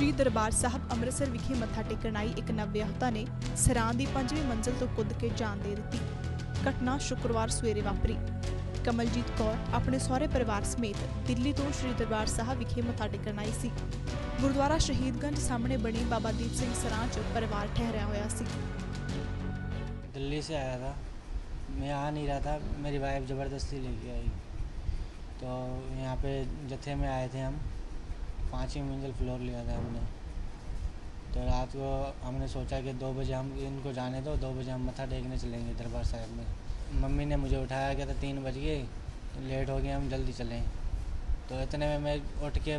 ਸ਼੍ਰੀ ਦਰਬਾਰ ਸਾਹਿਬ ਅੰਮ੍ਰਿਤਸਰ ਵਿਖੇ ਮੱਥਾ ਟੇਕਣ ਆਈ ਇੱਕ ਨਵਵਿਆਹੁਤਾ ਨੇ ਸਰਾਂ ਦੀ ਪੰਜਵੀਂ ਮੰਜ਼ਲ ਤੋਂ ਕੁੱਦ ਕੇ ਜਾਨ ਦੇ ਦਿੱਤੀ ਘਟਨਾ ਸ਼ੁੱਕਰਵਾਰ ਸਵੇਰੇ ਵਾਪਰੀ ਕਮਲਜੀਤ ਕੌਰ ਆਪਣੇ ਸਹੁਰੇ ਪਰਿਵਾਰ ਸਮੇਤ ਦਿੱਲੀ ਤੋਂ ਸ਼੍ਰੀ ਦਰਬਾਰ ਸਾਹਿਬ ਵਿਖੇ ਮੱਥਾ ਟੇਕਣ ਆਈ ਸੀ ਗੁਰਦੁਆਰਾ ਸ਼ਹੀਦਗੰਜ ਸਾਹਮਣੇ ਬਣੀ ਬਾਬਾ ਦੀਪ ਸਿੰਘ ਸਰਾਂ 'ਚ ਪਰਿਵਾਰ ਠਹਿਰਿਆ ਹੋਇਆ ਸੀ दिल्ली से आया था मैं आ नहीं रहा था मेरी वाइफ ज़बरदस्ती लेके आई तो यहाँ पे जत्थे में आए थे हम पाँचवीं मंजिल फ्लोर लिया था हमने। तो रात को हमने सोचा कि दो बजे हम इनको जाने दो दो बजे हम मत्था टेकने चलेंगे दरबार साहिब में। मम्मी ने मुझे उठाया गया था तीन बज गए तो लेट हो गया हम जल्दी चलें। तो इतने में मैं उठ के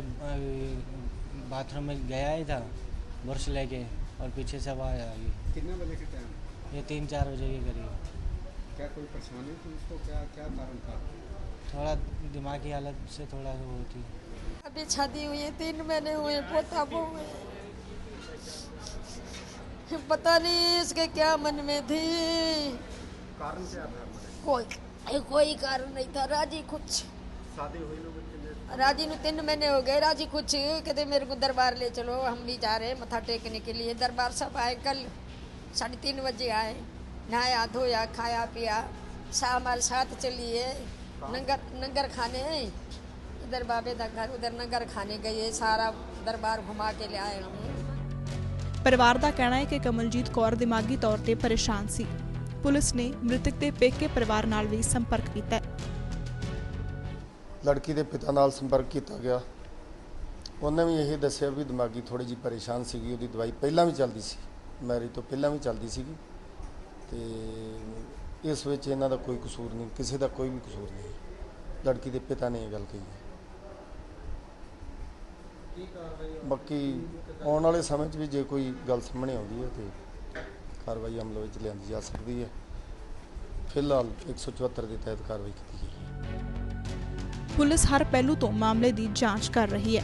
बाथरूम में गया ही था ब्रश लेके और पीछे से आवाज़ आ गई। कितने बजे के टाइम ये तीन चार बजे के करीब। क्या कोई परेशानी थी उसको? क्या क्या कारण था? थोड़ा दिमागी हालत से थोड़ा वो थी। शादी शादी हुई तीन महीने हुए पोता बो हुए। पता नहीं इसके क्या मन में थी। कारण क्या था? कोई कोई कारण नहीं था राज़ी कुछ। राज़ी नु तीन महीने हो गए राज़ी कुछ कहते मेरे को दरबार ले चलो हम भी जा रहे हैं मथा टेकने के लिए। दरबार सब आए कल साढ़े तीन बजे आए। नहाया धोया खाया पिया सामाल साथ चलिए। नंगर नंगर खाने इधर बाबे का घर उधर नंगर खाने गए सारा दरबार घुमा के ले आए हम ਪਰਿਵਾਰ ਦਾ ਕਹਿਣਾ ਹੈ ਕਿ ਕਮਲਜੀਤ ਕੌਰ ਦਿਮਾਗੀ ਤੌਰ ਤੇ ਪਰੇਸ਼ਾਨ ਸੀ ਪੁਲਿਸ ਨੇ ਮ੍ਰਿਤਕ ਦੇ ਪੇਕੇ ਪਰਿਵਾਰ ਨਾਲ ਵੀ ਸੰਪਰਕ ਕੀਤਾ ਹੈ ਲੜਕੀ ਦੇ ਪਿਤਾ ਨਾਲ ਸੰਪਰਕ ਕੀਤਾ ਗਿਆ ਉਹਨੇ ਵੀ ਇਹ ਦੱਸਿਆ ਵੀ ਦਿਮਾਗੀ ਥੋੜੀ ਜੀ ਪਰੇਸ਼ਾਨ ਸੀਗੀ ਉਹਦੀ ਦਵਾਈ ਪਹਿਲਾਂ ਵੀ ਚੱਲਦੀ ਸੀ ਮੈਰਿਜ ਤੋਂ ਪਹਿਲਾਂ ਵੀ ਚੱਲਦੀ ਸੀਗੀ ਤੇ ਇਸ ਵਿੱਚ ਇਹਨਾਂ ਦਾ ਕੋਈ ਕਸੂਰ ਨਹੀਂ ਕਿਸੇ ਦਾ ਕੋਈ ਵੀ ਕਸੂਰ ਨਹੀਂ ਲੜਕੀ ਦੇ ਪਿਤਾ ਨੇ ਇਹ ਗੱਲ ਕਹੀ ਹੈ ਬਾਕੀ ਆਉਣ ਵਾਲੇ ਸਮੇਂ 'ਚ ਵੀ ਜੇ ਕੋਈ ਗੱਲ ਸਾਹਮਣੇ ਆਉਂਦੀ ਹੈ ਤੇ ਕਾਰਵਾਈ ਅਮਲ ਵਿੱਚ ਲਿਆਂਦੀ ਜਾ ਸਕਦੀ ਹੈ। ਫਿਲਹਾਲ 174 ਦੇ ਤਹਿਤ ਕਾਰਵਾਈ ਕੀਤੀ ਗਈ ਪੁਲਿਸ ਹਰ ਪਹਿਲੂ ਤੋਂ ਮਾਮਲੇ ਦੀ ਜਾਂਚ ਕਰ ਰਹੀ ਹੈ।